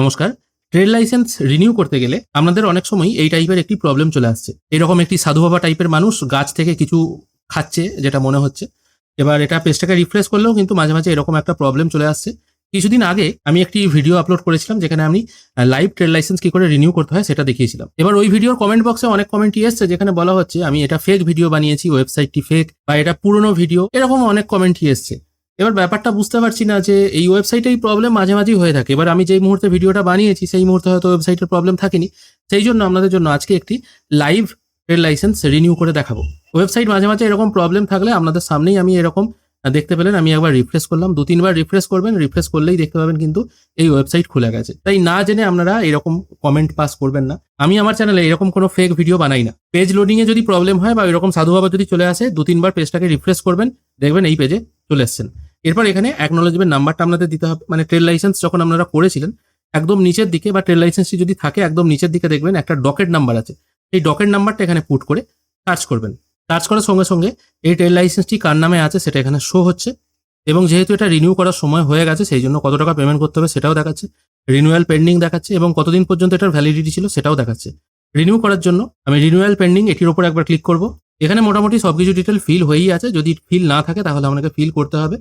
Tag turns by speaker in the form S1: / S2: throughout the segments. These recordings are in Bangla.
S1: নমস্কার। ট্রেড লাইসেন্স রিনিউ করতে গেলে আমাদের অনেক সময় এই টাইপের একটি প্রবলেম চলে আসছে। এরকম একটি সাধু বাবা টাইপের মানুষ গাছ থেকে কিছু খাচ্ছে, যেটা মনে হচ্ছে। এবার এটা পেজটাকে রিফ্রেশ করলেও কিন্তু মাঝে মাঝে এরকম একটা প্রবলেম চলে আসছে। কিছুদিন আগে আমি একটি ভিডিও আপলোড করেছিলাম, যেখানে আমি লাইভ ট্রেড লাইসেন্স কি করে রিনিউ করতে হয় সেটা দেখিয়েছিলাম। এবার ওই ভিডিওর কমেন্ট বক্সে অনেক কমেন্টই এসছে, যেখানে বলা হচ্ছে, আমি এটা ফেক ভিডিও বানিয়েছি ওয়েবসাইটটি ফেক বা এটা পুরনো ভিডিও এরকম অনেক কমেন্টই এসছে। এবার ব্যাপারটা বুঝতে পারছি না যে এই ওয়েবসাইটে এই প্রবলেম মাঝে মাঝেই হয়ে থাকে। এবার আমি যেই মুহূর্তে ভিডিওটা বানিয়েছি, সেই মুহূর্তে হয়তো ওয়েবসাইটের প্রবলেম থাকেনি। সেই জন্য আপনাদের জন্য আজকে একটি লাইভ ট্রেড লাইসেন্স রিনিউ করে দেখাবো। ওয়েবসাইট মাঝে মাঝে এরকম প্রবলেম থাকলে আপনাদের সামনেই আমি এরকম দেখতে পেলেন, আমি একবার রিফ্রেশ করলাম, দু তিনবার রিফ্রেশ করবেন রিফ্রেশ করলেই দেখতে পাবেন কিন্তু এই ওয়েবসাইট খুলে গেছে। তাই না জেনে আপনারা এরকম কমেন্ট পাস করবেন না। আমি আমার চ্যানেলে এরকম কোনো ফেক ভিডিও বানাই না। পেজ লোডিং এ যদি প্রবলেম হয় বা এরকম সাধুভাবে যদি চলে আসে, দু তিনবার পেজটাকে রিফ্রেশ করবেন, দেখবেন এই পেজে চলে এসছেন। এরপর এখানে অ্যাকনোলজমেন্ট নাম্বারটা আপনাদের দিতে হবে। মানে ট্রেড লাইসেন্স যখন আপনারা করেছিলেন, একদম নিচের দিকে বা ট্রেড লাইসেন্সটি যদি থাকে, একদম নিচের দিকে দেখবেন একটা ডকেট নাম্বার আছে। এই ডকেট নাম্বারটা এখানে পুট করে সার্চ করবেন। সার্চ করার সঙ্গে সঙ্গে এই ট্রেড লাইসেন্সটি কার নামে আছে সেটা এখানে শো হচ্ছে। এবং যেহেতু এটা রিনিউ করার সময় হয়ে গেছে, সেই জন্য কত টাকা পেমেন্ট করতে হবে সেটাও দেখাচ্ছে। রিনিউয়াল পেন্ডিং দেখাচ্ছে এবং কতদিন পর্যন্ত এটার ভ্যালিডিটি ছিল সেটাও দেখাচ্ছে। রিনিউ করার জন্য আমি রিনিউয়াল পেন্ডিং এটির উপর একবার ক্লিক করব। এখানে মোটামুটি সবকিছু ডিটেল ফিল হয়েই আছে। যদি ফিল না থাকে, তাহলে আপনাকে ফিল করতে হবে।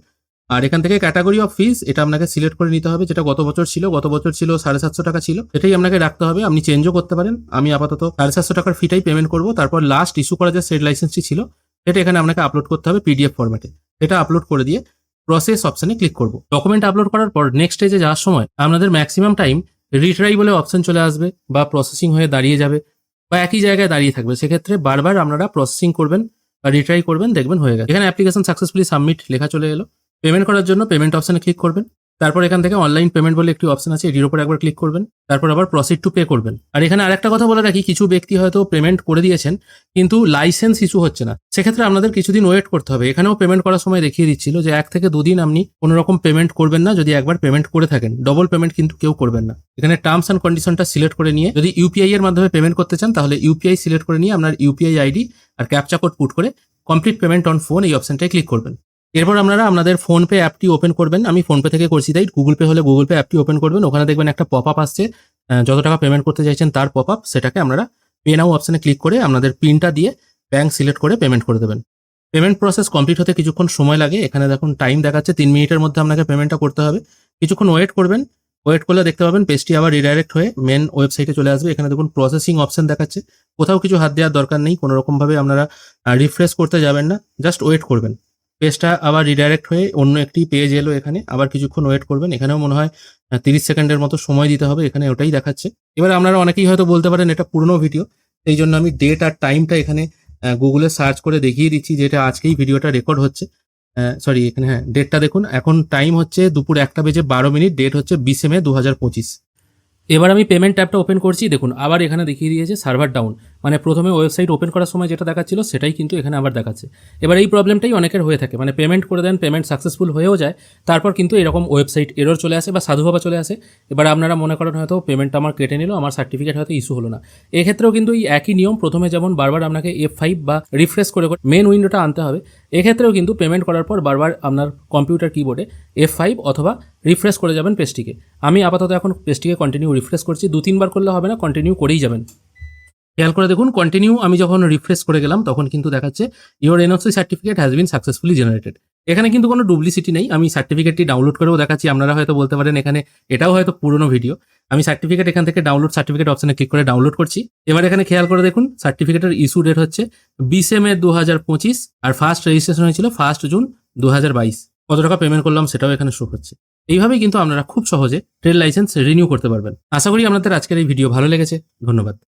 S1: আর এখান থেকে ক্যাটাগরি অফ ফিস এটা আপনাকে সিলেক্ট করে নিতে হবে, যেটা গত বছর ছিল। গত বছর ছিল সাড়ে সাতশো টাকা ছিল। এটাই আপনাকে রাখতে হবে। আপনি চেঞ্জও করতে পারেন। আমি আপাতত সাড়ে সাতশো টাকার ফিটাই পেমেন্ট করব। তারপর লাস্ট ইস্যু করা যে সেট লাইসেন্সটি ছিল, এটা এখানে আপনাকে আপলোড করতে হবে পিডিএফ ফরম্যাটে এটা আপলোড করে দিয়ে প্রসেস অপশনে ক্লিক করব। ডকুমেন্ট আপলোড করার পর নেক্সট স্টেজে যাওয়ার সময় আপনাদের ম্যাক্সিমাম টাইম রিট্রাই বলে অপশন চলে আসবে বা প্রসেসিং হয়ে দাঁড়িয়ে যাবে বা একই জায়গায় দাঁড়িয়ে থাকবে। সেক্ষেত্রে বারবার আপনারা প্রসেসিং করবেন বা রিট্রাই করবেন, দেখবেন হয়ে গেছে। এখানে অ্যাপ্লিকেশন সাকসেসফুলি সাবমিট লেখা চলে এলো। পেমেন্ট করার জন্য পেমেন্ট অপশনে ক্লিক করবেন। তারপর এখান থেকে অনলাইন পেমেন্ট বলে একটি অপশন আছে, এটির উপর একবার ক্লিক করবেন। তারপর আবার প্রসিড টু পে করবেন। আর এখানে আরেকটা কথা বলে রাখি, কিছু ব্যক্তি হয়তো পেমেন্ট করে দিয়েছেন, কিন্তু লাইসেন্স ইস্যু হচ্ছে না। সেক্ষেত্রে আপনাদের কিছুদিন ওয়েট করতে হবে। এখানেও পেমেন্ট করার সময় দেখিয়ে দিচ্ছিল যে এক থেকে দুদিন আপনি কোনো রকম পেমেন্ট করবেন না, যদি একবার পেমেন্ট করে থাকেন। ডবল পেমেন্ট কিন্তু কেউ করবেন না। এখানে টার্মস অ্যান্ড কন্ডিশনটা সিলেক্ট করে নিয়ে, যদি ইউপিআই এর মাধ্যমে পেমেন্ট করতে চান, তাহলে ইউপিআই সিলেক্ট করে নিয়ে আপনার ইউপিআই আইডি আর ক্যাপচা কোড পুট করে কমপ্লিট পেমেন্ট অন ফোন এই অপশনটায় ক্লিক করবেন। এরপর আপনারা আপনাদের ফোনপে অ্যাপটি ওপেন করবেন। আমি ফোনপে থেকে করছি তাই গুগল পে হলে গুগল পে অ্যাপটি ওপেন করবেন। ওখানে দেখবেন একটা পপ আপ আসছে যত টাকা পেমেন্ট করতে চাইছেন তার পপ আপ সেটাকে আপনারা পে নাও অপশনে ক্লিক করে আপনাদের পিনটা দিয়ে ব্যাংক সিলেক্ট করে পেমেন্ট করে দেবেন। পেমেন্ট প্রসেস কমপ্লিট হতে কিছুক্ষণ সময় লাগে। এখানে দেখুন টাইম দেখাচ্ছে, তিন মিনিটের মধ্যে আপনাকে পেমেন্টটা করতে হবে। কিছুক্ষণ ওয়েট করবেন। ওয়েট করলে দেখতে পাবেন পেজটি আবার রিডাইরেক্ট হয়ে মেন ওয়েবসাইটে চলে আসবে। এখানে দেখুন প্রসেসিং অপশন দেখাচ্ছে। কোথাও কিছু হাত দেওয়ার দরকার নেই। কোনো রকমভাবে আপনারা রিফ্রেশ করতে যাবেন না। জাস্ট ওয়েট করবেন। পেজটা আবার রিডাইরেক্ট হয়ে অন্য একটি পেজ এলো এখানে। আবার কিছুক্ষণ ওয়েট করবেন। এখানেও মনে হয় তিরিশ সেকেন্ডের মতো সময় দিতে হবে। এখানে ওটাই দেখাচ্ছে। এবার আপনারা অনেকেই হয়তো বলতে পারেন, এটা পুরনো ভিডিও এই জন্য আমি ডেট আর টাইমটা এখানে গুগলে সার্চ করে দেখিয়ে দিচ্ছি যেটা আজকেই ভিডিওটা রেকর্ড হচ্ছে। সরি এখানে হ্যাঁ ডেটটা দেখুন। এখন টাইম হচ্ছে দুপুর একটা বেজে বারো মিনিট। ডেট হচ্ছে বিশে মে দু হাজার পঁচিশ। এবার আমি পেমেন্ট অ্যাপটা ওপেন করছি। দেখুন, আবার এখানে দেখিয়ে দিয়েছে সার্ভার ডাউন মানে প্রথমে ওয়েবসাইট ওপেন করার সময় যেটা দেখাচ্ছিল সেটাই কিন্তু এখানে আবার দেখাচ্ছে। এবার এই প্রবলেমটাই অনেকের হয়ে থাকে মানে পেমেন্ট করে দেন পেমেন্ট সাকসেসফুল হয়েও যায়, তারপর কিন্তু এরকম ওয়েবসাইট এরর চলে আসে বা সাধুভাবা চলে আসে। এবার আপনারা মনে করেন হয়তো পেমেন্টটা আমার কেটে নিল, আমার সার্টিফিকেট হয়তো ইস্যু হলো না। এক্ষেত্রেও কিন্তু এই একই নিয়ম, প্রথমে যেমন বারবার আপনাকে এফ ফাইভ বা রিফ্রেশ করে মেন উইন্ডোটা আনতে হবে, এক্ষেত্রেও কিন্তু পেমেন্ট করার পর বারবার আপনার কম্পিউটার কিবোর্ডে এফ ফাইভ অথবা রিফ্রেশ করে যাবেন পেজটিকে আমি আপাতত এখন পেজটিকে কন্টিনিউ রিফ্রেশ করছি, দু তিনবার করলে হবে না কন্টিনিউ করেই যাবেন। খেয়াল করে দেখুন কন্টিনিউ আমি যখন রিফ্রেশ করে গেলাম, তখন কিন্তু দেখাচ্ছে your NOC certificate has been successfully generated এখানে কিন্তু কোনো ডুপ্লিসিটি নেই, আমি সার্টিফিকেটটি ডাউনলোড করেও দেখাচ্ছি, আপনারা হয়তো বলতে পারেন এখানে এটাও হয়তো পুরনো ভিডিও আমি সার্টিফিকেট এখান থেকে ডাউনলোড সার্টিফিকেট অপশনে ক্লিক করে ডাউনলোড করছি। এবার এখানে খেয়াল করে দেখুন সার্টিফিকেটের ইস্যু ডেট হচ্ছে বিশে মে দু হাজার পঁচিশ আর ফার্স্ট রেজিস্ট্রেশন হয়েছিল ফার্স্ট জুন দু হাজার বাইশ। কত টাকা পেমেন্ট করলাম সেটাও এখানে শো হচ্ছে। এইভাবেই কিন্তু আপনারা খুব সহজে ট্রেড লাইসেন্স রিনিউ করতে পারবেন। আশা করি আপনাদের আজকের এই ভিডিও ভালো লেগেছে। ধন্যবাদ।